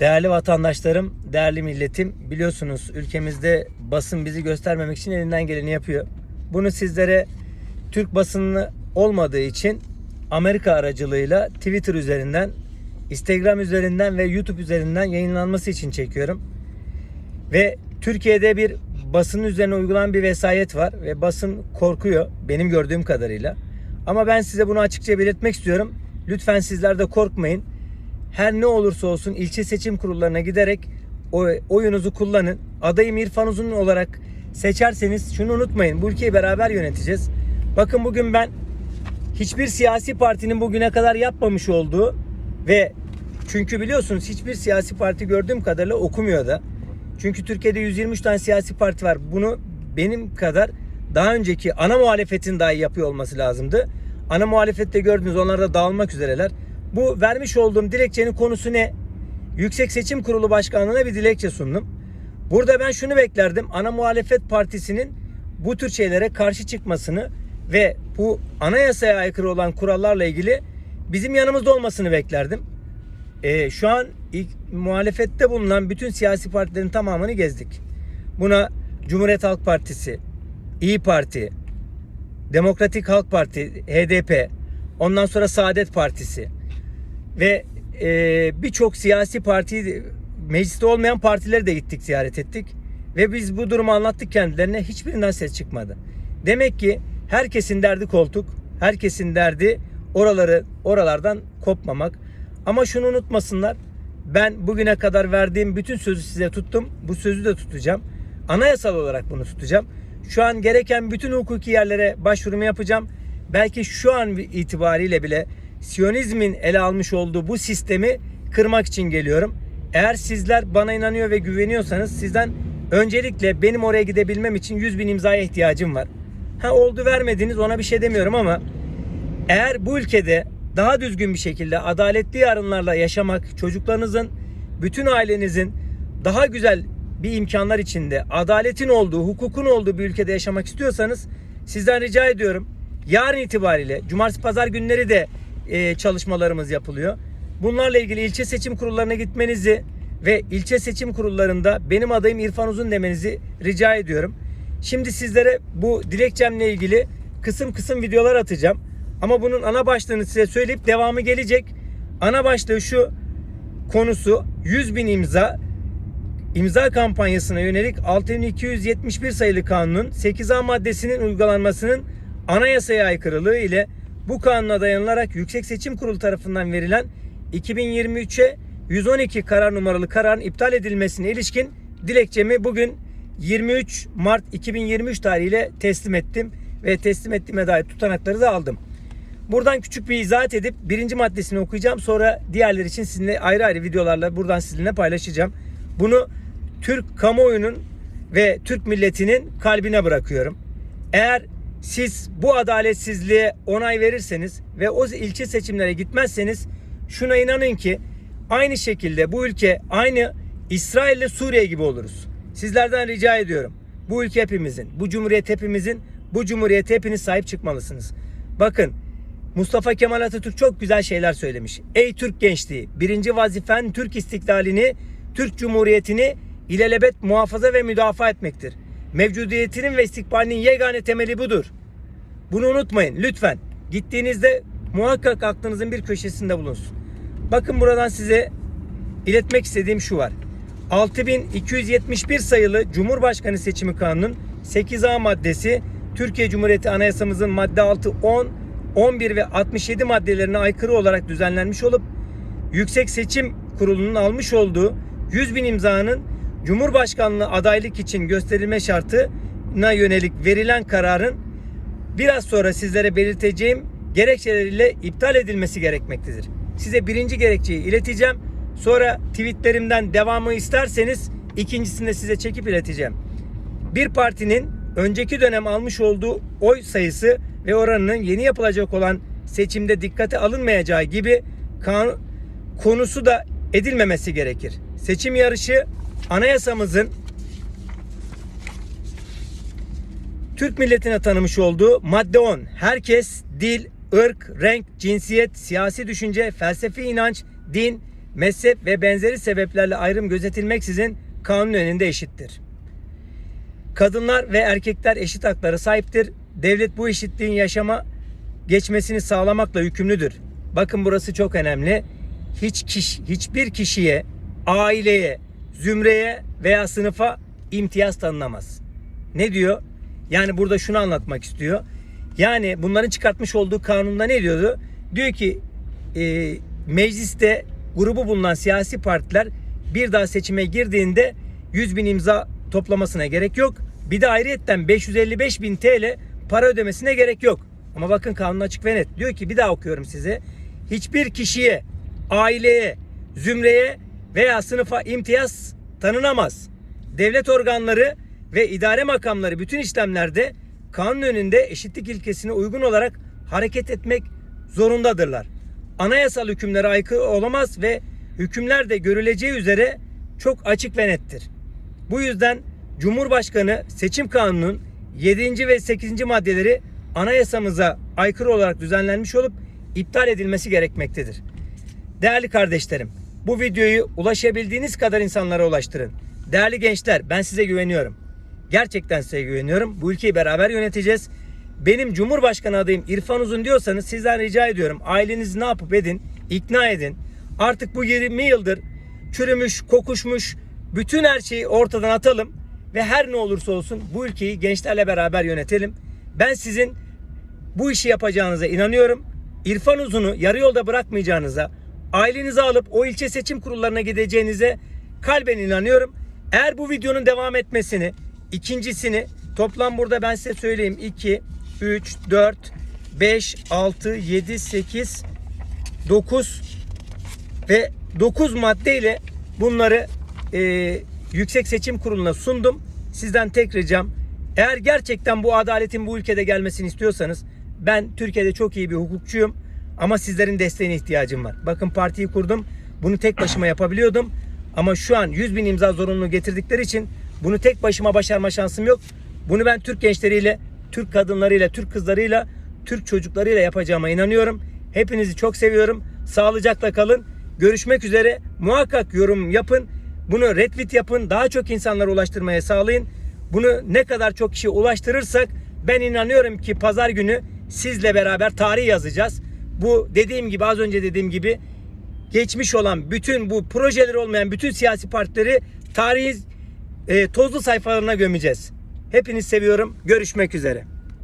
Değerli vatandaşlarım, değerli milletim, biliyorsunuz ülkemizde basın bizi göstermemek için elinden geleni yapıyor. Bunu sizlere Türk basını olmadığı için Amerika aracılığıyla Twitter üzerinden, Instagram üzerinden ve YouTube üzerinden yayınlanması için çekiyorum. Ve Türkiye'de bir basının üzerine uygulanan bir vesayet var ve basın korkuyor benim gördüğüm kadarıyla. Ama ben size bunu açıkça belirtmek istiyorum. Lütfen sizler de korkmayın. Her ne olursa olsun ilçe seçim kurullarına giderek oy- oyunuzu kullanın. Adayım İrfan Uzun olarak seçerseniz şunu unutmayın. Bu ülkeyi beraber yöneteceğiz. Bakın bugün ben hiçbir siyasi partinin bugüne kadar yapmamış olduğu ve çünkü biliyorsunuz hiçbir siyasi parti gördüğüm kadarıyla okumuyor da. Çünkü Türkiye'de 123 tane siyasi parti var. Bunu benim kadar daha önceki ana muhalefetin dahi yapıyor olması lazımdı. Ana muhalefette gördünüz onlar da dağılmak üzereler. Bu vermiş olduğum dilekçenin konusu ne? Yüksek Seçim Kurulu Başkanlığı'na bir dilekçe sundum. Burada ben şunu beklerdim. Ana muhalefet partisinin bu tür şeylere karşı çıkmasını ve bu anayasaya aykırı olan kurallarla ilgili bizim yanımızda olmasını beklerdim. Ee, şu an ilk muhalefette bulunan bütün siyasi partilerin tamamını gezdik. Buna Cumhuriyet Halk Partisi, İyi Parti, Demokratik Halk Parti, HDP, ondan sonra Saadet Partisi ve e, birçok siyasi parti mecliste olmayan partileri de gittik ziyaret ettik ve biz bu durumu anlattık kendilerine hiçbirinden ses çıkmadı. Demek ki herkesin derdi koltuk, herkesin derdi oraları oralardan kopmamak. Ama şunu unutmasınlar. Ben bugüne kadar verdiğim bütün sözü size tuttum. Bu sözü de tutacağım. Anayasal olarak bunu tutacağım. Şu an gereken bütün hukuki yerlere başvurumu yapacağım. Belki şu an itibariyle bile Siyonizmin ele almış olduğu bu sistemi kırmak için geliyorum. Eğer sizler bana inanıyor ve güveniyorsanız sizden öncelikle benim oraya gidebilmem için 100 bin imzaya ihtiyacım var. Ha oldu vermediniz ona bir şey demiyorum ama eğer bu ülkede daha düzgün bir şekilde adaletli yarınlarla yaşamak, çocuklarınızın, bütün ailenizin daha güzel bir imkanlar içinde, adaletin olduğu, hukukun olduğu bir ülkede yaşamak istiyorsanız sizden rica ediyorum. Yarın itibariyle, cumartesi pazar günleri de e, çalışmalarımız yapılıyor. Bunlarla ilgili ilçe seçim kurullarına gitmenizi ve ilçe seçim kurullarında benim adayım İrfan Uzun demenizi rica ediyorum. Şimdi sizlere bu dilekçemle ilgili kısım kısım videolar atacağım. Ama bunun ana başlığını size söyleyip devamı gelecek. Ana başlığı şu konusu 100 bin imza imza kampanyasına yönelik 6271 sayılı kanunun 8A maddesinin uygulanmasının anayasaya aykırılığı ile bu kanuna dayanılarak Yüksek Seçim Kurulu tarafından verilen 2023'e 112 karar numaralı kararın iptal edilmesine ilişkin dilekçemi bugün 23 Mart 2023 tarihiyle teslim ettim ve teslim ettiğime dair tutanakları da aldım. Buradan küçük bir izahat edip birinci maddesini okuyacağım. Sonra diğerler için sizinle ayrı ayrı videolarla buradan sizinle paylaşacağım. Bunu Türk kamuoyunun ve Türk milletinin kalbine bırakıyorum. Eğer siz bu adaletsizliğe onay verirseniz ve o ilçe seçimlere gitmezseniz şuna inanın ki aynı şekilde bu ülke aynı İsrail ile Suriye gibi oluruz. Sizlerden rica ediyorum. Bu ülke hepimizin, bu cumhuriyet hepimizin, bu cumhuriyete hepiniz sahip çıkmalısınız. Bakın Mustafa Kemal Atatürk çok güzel şeyler söylemiş. Ey Türk gençliği, birinci vazifen Türk istiklalini, Türk Cumhuriyeti'ni ilelebet muhafaza ve müdafaa etmektir. Mevcudiyetinin ve istikbalinin yegane temeli budur. Bunu unutmayın lütfen. Gittiğinizde muhakkak aklınızın bir köşesinde bulunsun. Bakın buradan size iletmek istediğim şu var. 6271 sayılı Cumhurbaşkanı Seçimi Kanunu'nun 8A maddesi Türkiye Cumhuriyeti Anayasamızın madde 6, 10, 11 ve 67 maddelerine aykırı olarak düzenlenmiş olup Yüksek Seçim Kurulu'nun almış olduğu 100 bin imzanın Cumhurbaşkanlığı adaylık için gösterilme şartına yönelik verilen kararın biraz sonra sizlere belirteceğim gerekçeleriyle iptal edilmesi gerekmektedir. Size birinci gerekçeyi ileteceğim. Sonra tweetlerimden devamı isterseniz ikincisini de size çekip ileteceğim. Bir partinin önceki dönem almış olduğu oy sayısı ve oranının yeni yapılacak olan seçimde dikkate alınmayacağı gibi kanun konusu da edilmemesi gerekir. Seçim yarışı anayasamızın Türk milletine tanımış olduğu madde 10. Herkes dil, ırk, renk, cinsiyet, siyasi düşünce, felsefi inanç, din, mezhep ve benzeri sebeplerle ayrım gözetilmeksizin kanun önünde eşittir. Kadınlar ve erkekler eşit haklara sahiptir. Devlet bu eşitliğin yaşama geçmesini sağlamakla yükümlüdür. Bakın burası çok önemli. Hiç kişi, hiçbir kişiye, aileye, zümreye veya sınıfa imtiyaz tanınamaz. Ne diyor? Yani burada şunu anlatmak istiyor. Yani bunların çıkartmış olduğu kanunda ne diyordu? Diyor ki e, mecliste grubu bulunan siyasi partiler bir daha seçime girdiğinde 100 bin imza toplamasına gerek yok. Bir de ayrıyetten 555 bin TL para ödemesine gerek yok. Ama bakın kanun açık ve net. Diyor ki bir daha okuyorum size. Hiçbir kişiye, aileye, zümreye veya sınıfa imtiyaz tanınamaz. Devlet organları ve idare makamları bütün işlemlerde kanun önünde eşitlik ilkesine uygun olarak hareket etmek zorundadırlar. Anayasal hükümlere aykırı olamaz ve hükümler de görüleceği üzere çok açık ve nettir. Bu yüzden Cumhurbaşkanı seçim kanunun 7. ve 8. maddeleri anayasamıza aykırı olarak düzenlenmiş olup iptal edilmesi gerekmektedir. Değerli kardeşlerim, bu videoyu ulaşabildiğiniz kadar insanlara ulaştırın. Değerli gençler, ben size güveniyorum. Gerçekten size güveniyorum. Bu ülkeyi beraber yöneteceğiz. Benim Cumhurbaşkanı adayım İrfan Uzun diyorsanız sizden rica ediyorum. Ailenizi ne yapıp edin, ikna edin. Artık bu 20 yıldır çürümüş, kokuşmuş bütün her şeyi ortadan atalım ve her ne olursa olsun bu ülkeyi gençlerle beraber yönetelim. Ben sizin bu işi yapacağınıza inanıyorum. İrfan Uzun'u yarı yolda bırakmayacağınıza, ailenizi alıp o ilçe seçim kurullarına gideceğinize kalben inanıyorum. Eğer bu videonun devam etmesini, ikincisini toplam burada ben size söyleyeyim 2, 3, 4, 5, 6, 7, 8, 9 ve 9 maddeyle bunları e, Yüksek Seçim Kurulu'na sundum. Sizden tek ricam eğer gerçekten bu adaletin bu ülkede gelmesini istiyorsanız ben Türkiye'de çok iyi bir hukukçuyum ama sizlerin desteğine ihtiyacım var. Bakın partiyi kurdum. Bunu tek başıma yapabiliyordum. Ama şu an 100 bin imza zorunluluğu getirdikleri için bunu tek başıma başarma şansım yok. Bunu ben Türk gençleriyle, Türk kadınlarıyla, Türk kızlarıyla, Türk çocuklarıyla yapacağıma inanıyorum. Hepinizi çok seviyorum. Sağlıcakla kalın. Görüşmek üzere. Muhakkak yorum yapın. Bunu retweet yapın. Daha çok insanlara ulaştırmaya sağlayın. Bunu ne kadar çok kişiye ulaştırırsak ben inanıyorum ki pazar günü sizle beraber tarih yazacağız. Bu dediğim gibi az önce dediğim gibi geçmiş olan bütün bu projeleri olmayan bütün siyasi partileri tarihin e, tozlu sayfalarına gömeceğiz. Hepinizi seviyorum. Görüşmek üzere.